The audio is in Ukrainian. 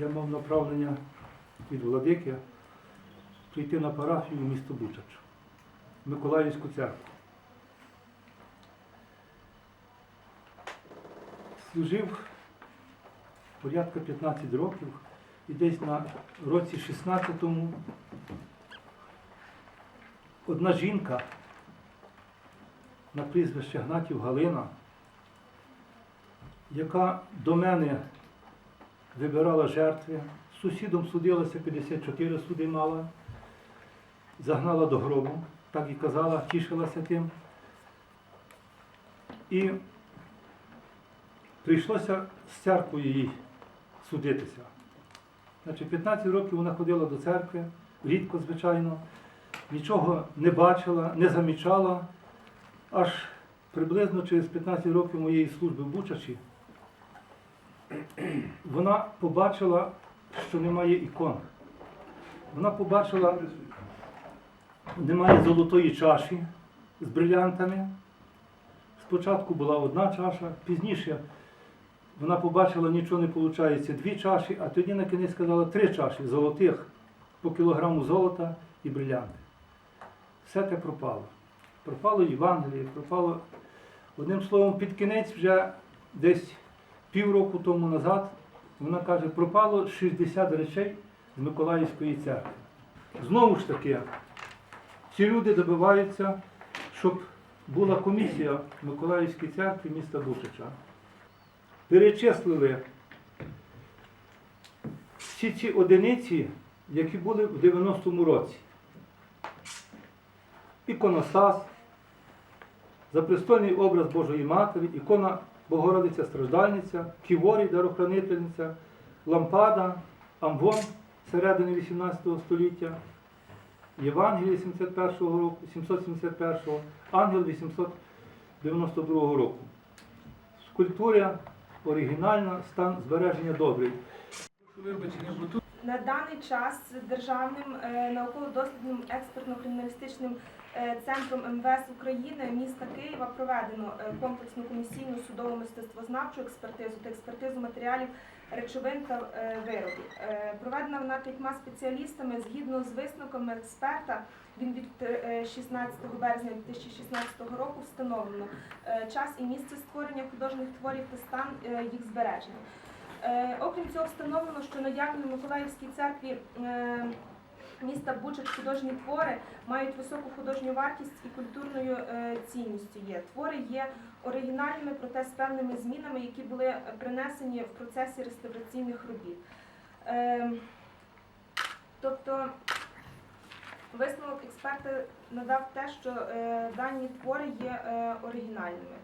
я мав направлення від владики прийти на парафію в місто Бучач, в Миколаївську церкву. Служив порядка 15 років і десь на році 16-му одна жінка на прізвище Гнатів Галина, яка до мене вибирала жертви, з сусідом судилася 54 суди мала, загнала до гробу, так і казала, тішилася тим. І прийшлося з церквою їй судитися. Значить, 15 років вона ходила до церкви, рідко, звичайно, нічого не бачила, не замічала, аж приблизно через 15 років моєї служби в Бучачі вона побачила, що немає ікон. Вона побачила, немає золотої чаші з брилянтами. Спочатку була одна чаша, пізніше вона побачила, нічого не виходить, дві чаші, а тоді на кінець сказала три чаші золотих по кілограму золота і брилянти. Все те пропало. Пропало Євангеліє, пропало. Одним словом, під кінець вже десь півроку тому назад вона каже, пропало 60 речей з Миколаївської церкви. Знову ж таки, ці люди добиваються, щоб була комісія в Миколаївській церкві міста Бушича. Перечислили всі ці одиниці, які були в 90-му році. Іконостас, запрестольний образ Божої Матері, ікона Богородиця Страждальниця, Ківорі, дарохранительниця, лампада, амвон середини 18 століття, Євангеліє 71-го року, 771-го, ангел 892 року. Скульптура оригінальна, стан збереження добрий. Вибачення, бо На даний час державним е, науково-дослідним експертно-криміналістичним е, центром МВС України міста Києва проведено е, комплексну комісійну судово мистецтвознавчу експертизу та експертизу матеріалів речовин та виробів. Проведена вона п'ятьма спеціалістами згідно з висновками експерта. Він від е, 16 березня 2016 року встановлено час і місце створення художніх творів та стан їх збереження. Е, Окрім цього, встановлено, що наявні в Миколаївській церкві е, міста Бучач художні твори мають високу художню вартість і культурною е, цінністю є. Твори є оригінальними, проте з певними змінами, які були принесені в процесі реставраційних робіт. Тобто висновок експерта надав те, що дані твори є оригінальними.